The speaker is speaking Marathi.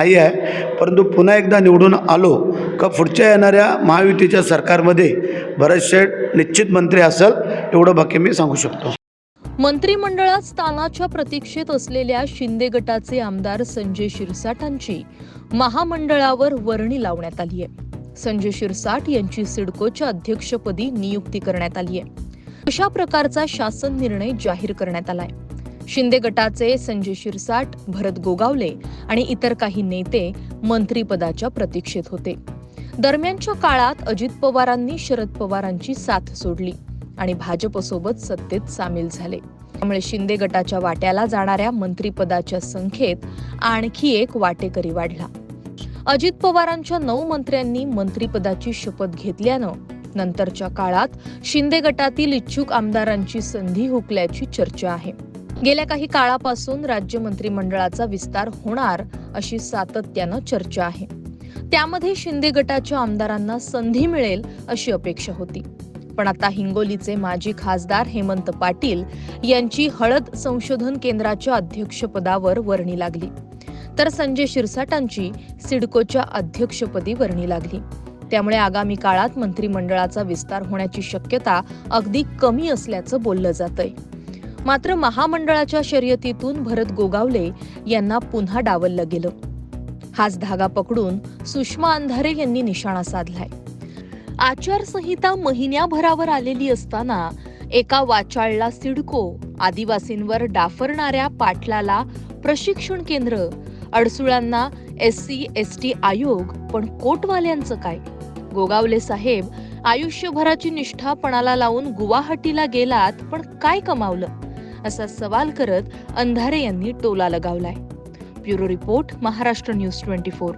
नाही आहे. परंतु पुन्हा एकदा निवडून आलो का पुढच्या येणाऱ्या महायुतीच्या सरकारमध्ये भरत शेठ निश्चित मंत्री असेल एवढं बाकी मी सांगू शकतो. मंत्रिमंडळात स्थानाच्या प्रतीक्षेत असलेल्या शिंदे गटाचे आमदार संजय शिरसाटांची महामंडळावर वर्णी लावण्यात आली आहे. संजय शिरसाट यांची सिडकोच्या अध्यक्षपदी नियुक्ती करण्यात आली आहे. अशा प्रकारचा शासन निर्णय जाहीर करण्यात आलाय. शिंदे गटाचे संजय शिरसाट भरत गोगावले आणि इतर काही नेते मंत्रिपदाच्या प्रतीक्षेत होते. दरम्यानच्या काळात अजित पवारांनी शरद पवारांची साथ सोडली आणि भाजपसोबत सत्तेत सामील झाले. त्यामुळे शिंदे गटाच्या वाट्याला जाणाऱ्या मंत्रीपदाच्या संख्येत आणखी एक वाटेकरी वाढला. अजित पवारांच्या नऊ मंत्र्यांनी मंत्रीपदाची शपथ घेतल्यानं नंतरच्या काळात शिंदे गटातील इच्छुक आमदारांची संधी हुकल्याची चर्चा आहे. गेल्या काही काळापासून राज्य मंत्रिमंडळाचा विस्तार होणार अशी सातत्यानं चर्चा आहे. त्यामध्ये शिंदे गटाच्या आमदारांना संधी मिळेल अशी अपेक्षा होती. पण आता हिंगोलीचे माजी खासदार हेमंत पाटील यांची हळद संशोधन केंद्राच्या अध्यक्षपदावर वर्णी लागली. तर संजय शिरसाटांची सिडकोच्या अध्यक्षपदी वर्णी लागली. त्यामुळे आगामी काळात मंत्रिमंडळाचा विस्तार होण्याची शक्यता अगदी कमी असल्याचं बोललं जातंय. मात्र महामंडळाच्या शर्यतीतून भरत गोगावले यांना पुन्हा डावललं गेलं. हाच धागा पकडून सुषमा अंधारे यांनी निशाणा साधलाय. आचारसंहिता महिन्याभरावर आलेली असताना एका वाचाळला सिडको आदिवासींवर डाफरणाऱ्या पाटलाला प्रशिक्षण केंद्र अडसुळांना एस सी एस टी आयोग पण कोटवाल्यांचं काय? गोगावले साहेब आयुष्यभराची निष्ठा पणाला लावून गुवाहाटीला गेलात पण काय कमावलं? असा सवाल करत अंधारे यांनी टोला लगावलाय. Bureau report Maharashtra news twenty four.